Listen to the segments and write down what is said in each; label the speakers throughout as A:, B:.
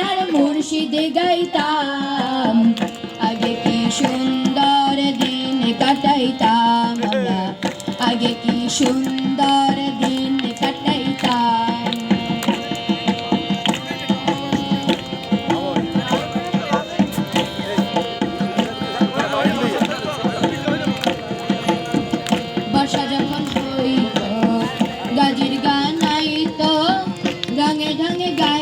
A: সোনার মুর্শিদ গাইতাম। আগে কি সুন্দর দিন কাটাইতাম আমরা? আগে কি সুন্দর দিন কাটাইতাম। বর্ষা যখন হইত গাজির গান আইত গাঙে ঢাঙে গাই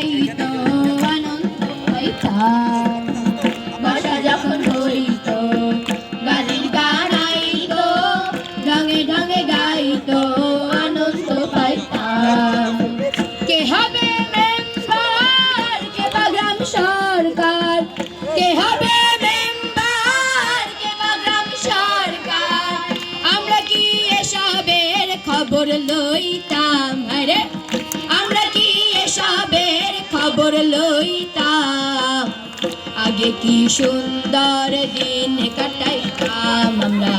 A: সরকার? কে হবে মেম্বার? কে বাগ্রাম সরকার? আমরা কি এসবের খবর লইতাম? হ্যাঁ আরে আমরা কি এসবের খবর লইতাম? আগে কি সুন্দর দিন কাটাইতাম আমরা?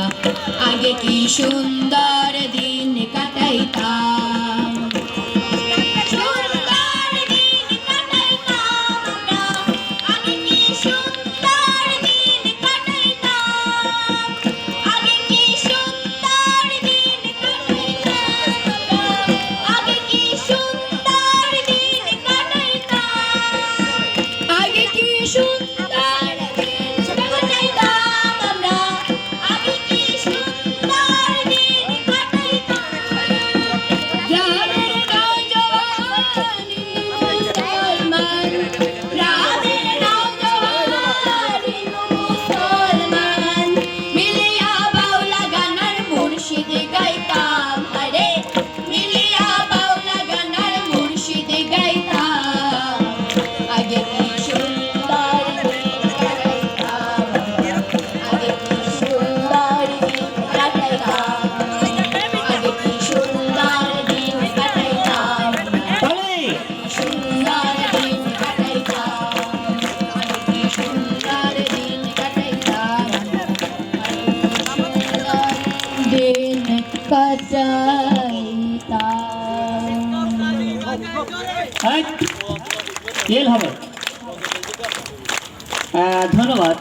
A: আগে কি সুন্দর দিন Shoot!
B: হ্যাঁ? হবে। ধন্যবাদ।